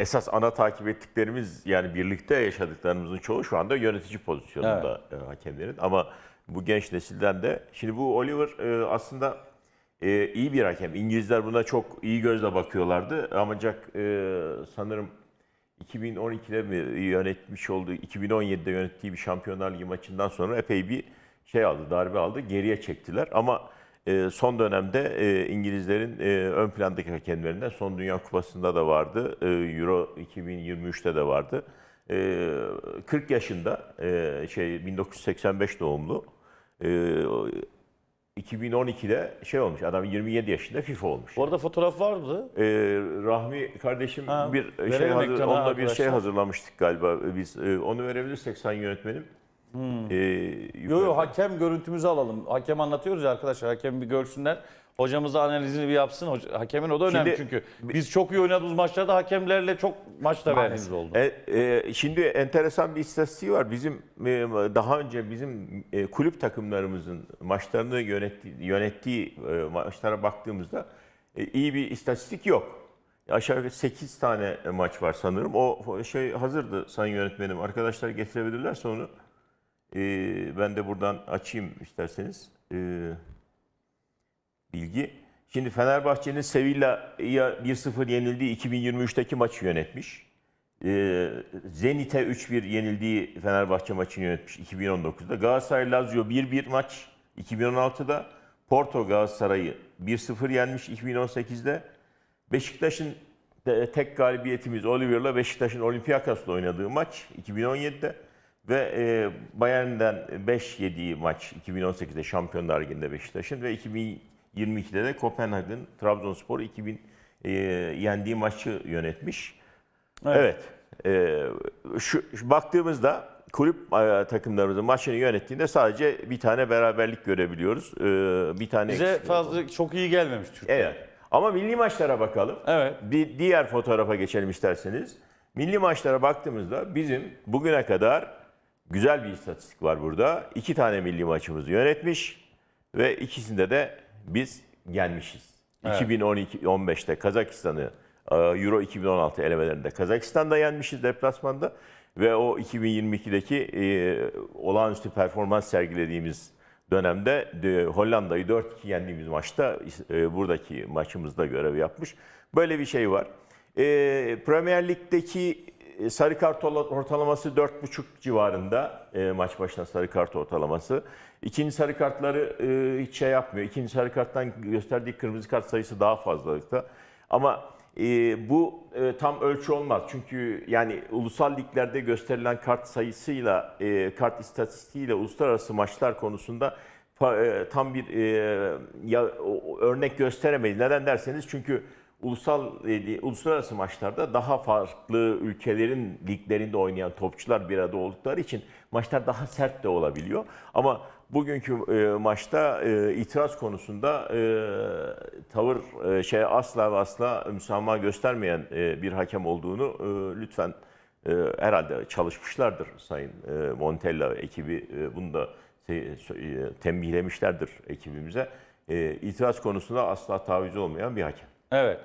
esas ana takip ettiklerimiz yani birlikte yaşadıklarımızın çoğu şu anda yönetici pozisyonunda e, hakemlerin. Ama bu genç nesilden de şimdi bu Oliver e, aslında e, iyi bir hakem. İngilizler buna çok iyi gözle bakıyorlardı. Ancak e, sanırım 2012'de mi yönetmiş olduğu, 2017'de yönettiği bir Şampiyonlar Ligi maçından sonra epey bir şey aldı, darbe aldı. Geriye çektiler ama e, son dönemde e, İngilizlerin e, ön plandaki hakemlerinden son Dünya Kupası'nda da vardı. E, Euro 2023'te de vardı. E, 40 yaşında, e, şey 1985 doğumlu. E, 2012'de şey olmuş, adam 27 yaşında FIFA olmuş. Bu arada fotoğraf vardı. Ee, Rahmi kardeşim Ha, bir şey hazır, onunla bir şey hazırlamıştık galiba biz. Ee, onu verebilirsek sayın yönetmenim. Ee, Hmm. Yo yo yukarıda. hakem görüntümüzü alalım. Hakem anlatıyoruz ya arkadaşlar. Hakem bir görsünler. Hocamız da analizini bir yapsın. Hoca- Hakemin o da önemli Şimdi- çünkü. Biz çok iyi oynadığımız maçlarda hakemlerle çok maçta verdiğimiz oldu. E, e, şimdi enteresan bir istatistiği var. Bizim e, daha önce bizim e, kulüp takımlarımızın maçlarını yönettiği, yönettiği e, maçlara baktığımızda e, iyi bir istatistik yok. Aşağı yukarı 8 tane maç var sanırım. O o şey hazırdı sayın yönetmenim. Arkadaşlar getirebilirlerse onu. E, ben de buradan açayım isterseniz. E, bilgi. Şimdi Fenerbahçe'nin Sevilla'ya 1-0 yenildiği 2023'teki maçı yönetmiş. Ee, Zenit'e 3-1 yenildiği Fenerbahçe maçını yönetmiş 2019'da. Galatasaray Lazio 1-1 maç 2016'da. Porto Galatasaray'ı 1-0 yenmiş 2018'de. Beşiktaş'ın tek galibiyetimiz Oliver'la Beşiktaş'ın Olympiakos'la oynadığı maç 2017'de. Ve e, Bayern'den 5 yediği maç 2018'de Şampiyonlar Ligi'nde Beşiktaş'ın ve 2022'de de Kopenhag'ın Trabzonspor 2000 e, yendiği maçı yönetmiş. Evet. E, şu, şu baktığımızda kulüp e, takımlarımızın maçını yönettiğinde sadece bir tane beraberlik görebiliyoruz. E, bir tane Bize fazla çok iyi gelmemiş Türkiye. Evet. Ama milli maçlara bakalım. Evet. Bir diğer fotoğrafa geçelim isterseniz. Milli maçlara baktığımızda bizim bugüne kadar güzel bir istatistik var burada. İki tane milli maçımızı yönetmiş ve ikisinde de biz gelmişiz. Evet. 2012-15'te Kazakistan'ı e, Euro 2016 elemelerinde Kazakistan'da yenmişiz deplasmanda ve o 2022'deki e, olağanüstü performans sergilediğimiz dönemde de, Hollanda'yı 4-2 yendiğimiz maçta e, buradaki maçımızda görev yapmış. Böyle bir şey var. E, Premier Lig'deki sarı kart ortalaması 4,5 civarında e, maç başına sarı kart ortalaması. İkinci sarı kartları e, hiç şey yapmıyor. İkinci sarı karttan gösterdiği kırmızı kart sayısı daha fazlalıkta. Ama e, bu e, tam ölçü olmaz. Çünkü yani ulusal liglerde gösterilen kart sayısıyla, e, kart istatistiğiyle uluslararası maçlar konusunda e, tam bir e, ya, örnek gösteremeyiz. Neden derseniz çünkü ulusal e, uluslararası maçlarda daha farklı ülkelerin liglerinde oynayan topçular bir arada oldukları için maçlar daha sert de olabiliyor. Ama bugünkü e, maçta e, itiraz konusunda e, tavır e, şey asla ve asla müsamaha göstermeyen e, bir hakem olduğunu e, lütfen e, herhalde çalışmışlardır Sayın e, Montella ekibi e, bunu da e, tembihlemişlerdir ekibimize. E, itiraz konusunda asla taviz olmayan bir hakem. Evet.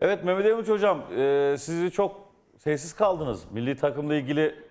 Evet Mehmet Emuç Hocam e, sizi çok sessiz kaldınız. Milli takımla ilgili